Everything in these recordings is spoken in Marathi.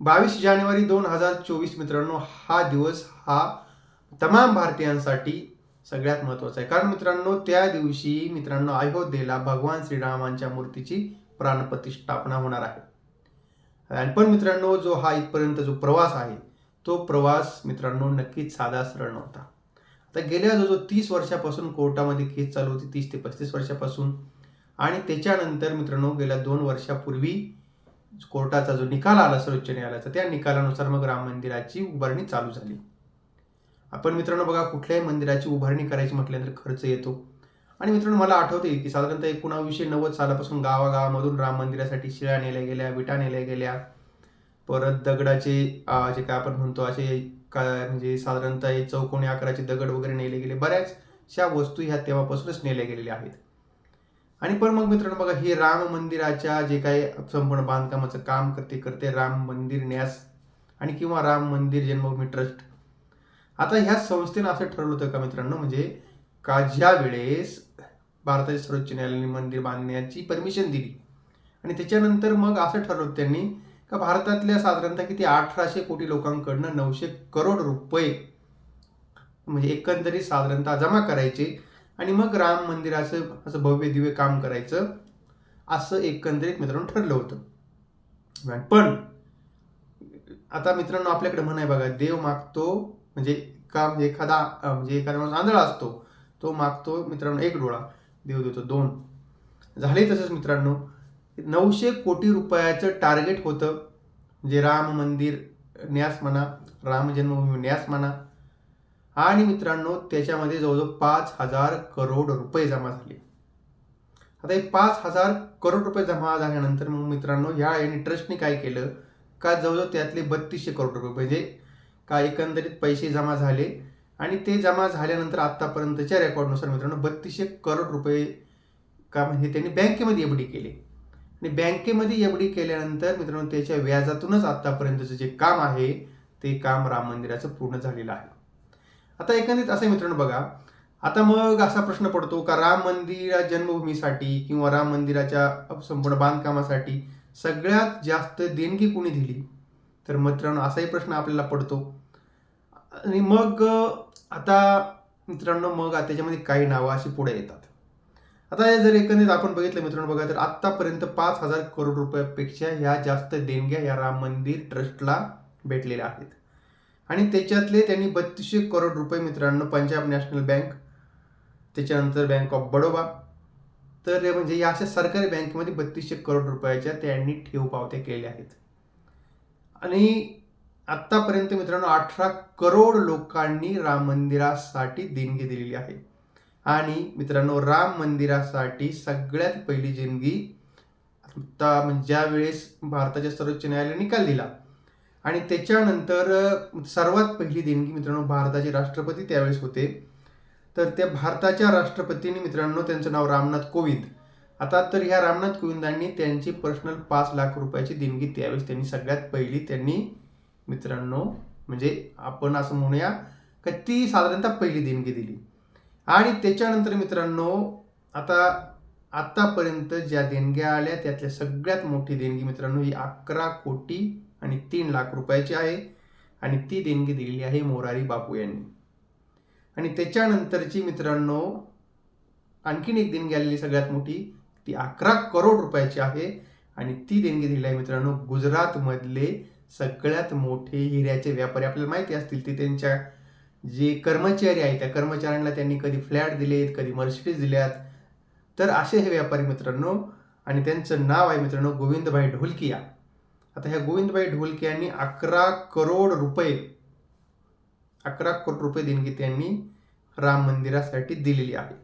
बावीस जानेवारी दोन हजार चोवीस मित्रांनो हा दिवस हा तमाम भारतीयांसाठी सगळ्यात महत्त्वाचा आहे. कारण मित्रांनो त्या दिवशी मित्रांनो अयोध्येला भगवान श्रीरामांच्या मूर्तीची प्राणप्रतिष्ठापना होणार आहे. आणि पण मित्रांनो जो हा इथपर्यंत जो प्रवास आहे तो प्रवास मित्रांनो नक्कीच साधा सरळ नव्हता. आता गेल्या जो जो तीस वर्षापासून कोर्टामध्ये केस चालू होती तीस ते पस्तीस वर्षापासून आणि त्याच्यानंतर मित्रांनो गेल्या दोन वर्षापूर्वी कोर्टाचा जो निकाल आला सर्वोच्च न्यायालयाचा त्या निकालानुसार मग राम मंदिराची उभारणी चालू झाली. आपण मित्रांनो बघा कुठल्याही मंदिराची उभारणी करायची म्हटल्यानंतर खर्च येतो. आणि मित्रांनो मला आठवते की साधारणतः एकोणावीसशे नव्वद सालापासून गावागावामधून राम मंदिरासाठी शिळ्या नेल्या गेल्या विटा नेल्या गेल्या. परत दगडाचे जे काय आपण म्हणतो असे का म्हणजे साधारणतः हे चौकोनी आकाराचे दगड वगैरे नेले गेले. बऱ्याचशा वस्तू ह्या तेव्हापासूनच नेल्या गेलेल्या आहेत. आणि पण मग मित्रांनो बघा हे राम मंदिराच्या जे काही संपूर्ण बांधकामाचं काम करते करते राम मंदिर न्यास आणि किंवा राम मंदिर जन्मभूमी ट्रस्ट. आता ह्या संस्थेनं असं ठरवलं होतं का मित्रांनो म्हणजे का ज्या वेळेस भारताच्या सर्वोच्च न्यायालयाने मंदिर बांधण्याची परमिशन दिली आणि त्याच्यानंतर मग असं ठरवलं होतं त्यांनी का भारतातल्या साधारणतः किती अठराशे कोटी लोकांकडनं नऊशे करोड रुपये म्हणजे एकंदरीत साधारणतः जमा करायचे आणि मग राम मंदिराचं असं भव्य दिव्य काम करायचं. असं एकंदरीत मित्रांनो ठरलं होतं. पण आता मित्रांनो आपल्याकडे म्हण आहे बघा देव मागतो म्हणजे काम म्हणजे एखादा म्हणजे एखादा माणूस आंधळा असतो तो मागतो मित्रांनो एक डोळा देव देतो दोन. झाले तसंच मित्रांनो. नऊशे कोटी रुपयाचं टार्गेट होतं. जे राम मंदिर न्यास म्हणा राम जन्मभूमी न्यास म्हणा आणि मित्रांनो त्याच्यामध्ये जवळजवळ पाच हजार करोड रुपये जमा झाले. आता हे पाच हजार करोड रुपये जमा झाल्यानंतर मग मित्रांनो ह्या यांनी ट्रस्टने काय केलं? का जवळजवळ त्यातले बत्तीसशे करोड रुपये म्हणजे का एकंदरीत पैसे जमा झाले? आणि ते जमा झाल्यानंतर आत्तापर्यंतच्या रेकॉर्डनुसार मित्रांनो बत्तीसशे करोड रुपये का म्हणजे त्यांनी बँकेमध्ये एफ डी केले. आणि बँकेमध्ये एफ डी केल्यानंतर मित्रांनो त्याच्या व्याजातूनच आत्तापर्यंतचं जे काम आहे ते काम राम मंदिराचं पूर्ण झालेलं आहे. आता एकंदरीत असं आहे मित्रांनो बघा. आता मग असा प्रश्न पडतो का राम मंदिरा जन्मभूमीसाठी किंवा राम मंदिराच्या संपूर्ण बांधकामासाठी सगळ्यात जास्त देणगी कोणी दिली? तर मित्रांनो असाही प्रश्न आपल्याला पडतो. आणि मग आता मित्रांनो मग त्याच्यामध्ये काही नावं अशी पुढे येतात. आता हे जर एकंदरीत आपण बघितलं मित्रांनो बघा तर आत्तापर्यंत पाच हजार करोड रुपयापेक्षा ह्या जास्त देणग्या या राम मंदिर ट्रस्टला भेटलेल्या आहेत. आणि त्याच्यातले त्यांनी बत्तीसशे करोड रुपये मित्रांनो पंजाब नॅशनल बँक त्याच्यानंतर बँक ऑफ बडोबा तर म्हणजे या अशा सरकारी बँकेमध्ये बत्तीसशे करोड रुपयाच्या त्यांनी ठेव पावत्या केलेल्या आहेत. आणि आत्तापर्यंत मित्रांनो अठरा करोड लोकांनी राम मंदिरासाठी देणगी दिलेली आहे. आणि मित्रांनो राम मंदिरासाठी सगळ्यात पहिली देणगी आता म्हणजे ज्या वेळेस भारताच्या सर्वोच्च न्यायालयाने निकाल दिला आणि त्याच्यानंतर सर्वात पहिली देणगी मित्रांनो भारताचे राष्ट्रपती त्यावेळेस होते. तर त्या भारताच्या राष्ट्रपतींनी मित्रांनो त्यांचं नाव रामनाथ कोविंद. आता तर ह्या रामनाथ कोविंदांनी त्यांची पर्सनल पाच लाख रुपयाची देणगी त्यावेळेस त्यांनी सगळ्यात पहिली त्यांनी मित्रांनो म्हणजे आपण असं म्हणूया का ती साधारणतः पहिली देणगी दिली. आणि त्याच्यानंतर मित्रांनो आता आत्तापर्यंत ज्या देणग्या आल्या त्यातल्या सगळ्यात मोठी देणगी मित्रांनो ही अकरा कोटी आणि तीन लाख रुपयाची आहे आणि ती देणगी दिलेली आहे मोरारी बापू यांनी. आणि त्याच्यानंतरची मित्रांनो आणखीन एक देणगी आलेली सगळ्यात मोठी ती अकरा करोड रुपयाची आहे आणि ती देणगी दिलेली आहे मित्रांनो गुजरातमधले सगळ्यात मोठे हिऱ्याचे व्यापारी. आपल्याला माहिती असतील ते त्यांच्या जे कर्मचारी आहेत त्या कर्मचाऱ्यांना त्यांनी कधी फ्लॅट दिलेत कधी मर्सिडीज दिल्यात. तर असे हे व्यापारी मित्रांनो आणि त्यांचं नाव आहे मित्रांनो गोविंदभाई ढोलकिया. आता ह्या गोविंदबाई ढोलके यांनी अकरा करोड रुपये अकरा करोड रुपये देणगी त्यांनी राम मंदिरासाठी दिलेली आहे.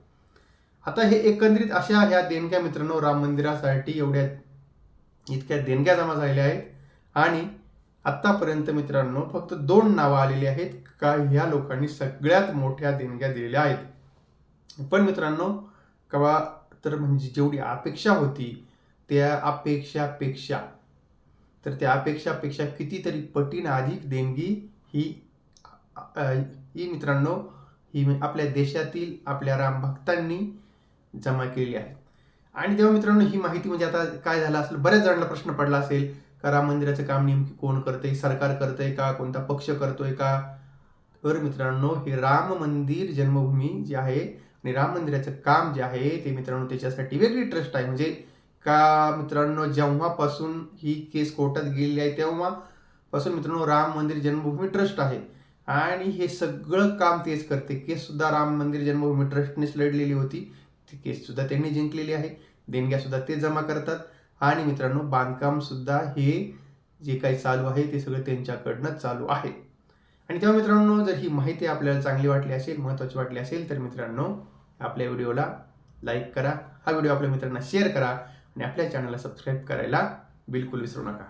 आता हे एकंदरीत अशा ह्या देणग्या मित्रांनो राम मंदिरासाठी एवढ्या इतक्या देणग्या जमा झालेल्या आहेत. आणि आत्तापर्यंत मित्रांनो फक्त दोन नावं आलेली आहेत का ह्या लोकांनी सगळ्यात मोठ्या देणग्या दिलेल्या आहेत. पण मित्रांनो कवा तर म्हणजे जेवढी अपेक्षा होती त्या अपेक्षापेक्षा तर त्या अपेक्षापेक्षा कितीतरी पटीनं अधिक देणगी ही ही मित्रांनो ही आपल्या देशातील आपल्या राम भक्तांनी जमा केलेली आहे. आणि तेव्हा मित्रांनो ही माहिती म्हणजे आता काय झालं असेल बऱ्याच जणांना प्रश्न पडला असेल का राम मंदिराचं काम नेमकी कोण करतंय सरकार करतंय का कोणता पक्ष करतोय का? तर मित्रांनो हे राम मंदिर जन्मभूमी जे आहे आणि राम मंदिराचं काम जे आहे ते मित्रांनो त्याच्यासाठी वेगळी ट्रस्ट आहे. म्हणजे का मित्रांनो जेव्हापासून ही केस कोर्टात गेलेली आहे तेव्हापासून मित्रांनो राम मंदिर जन्मभूमी ट्रस्ट आहे. आणि हे सगळं काम तेच करते. केस सुद्धा राम मंदिर जन्मभूमी ट्रस्टनेच लढलेली होती. ती केस सुद्धा त्यांनी जिंकलेली आहे. देणग्या सुद्धा ते जमा करतात. आणि मित्रांनो बांधकाम सुद्धा हे जे काही चालू आहे ते सगळं त्यांच्याकडनं चालू आहे. आणि तेव्हा मित्रांनो जर ही माहिती आपल्याला चांगली वाटली असेल महत्त्वाची वाटली असेल तर मित्रांनो आपल्या व्हिडिओला लाईक करा. हा व्हिडिओ आपल्या मित्रांना शेअर करा. आणि आपल्या चॅनलला सबस्क्राईब करायला बिलकुल विसरू नका.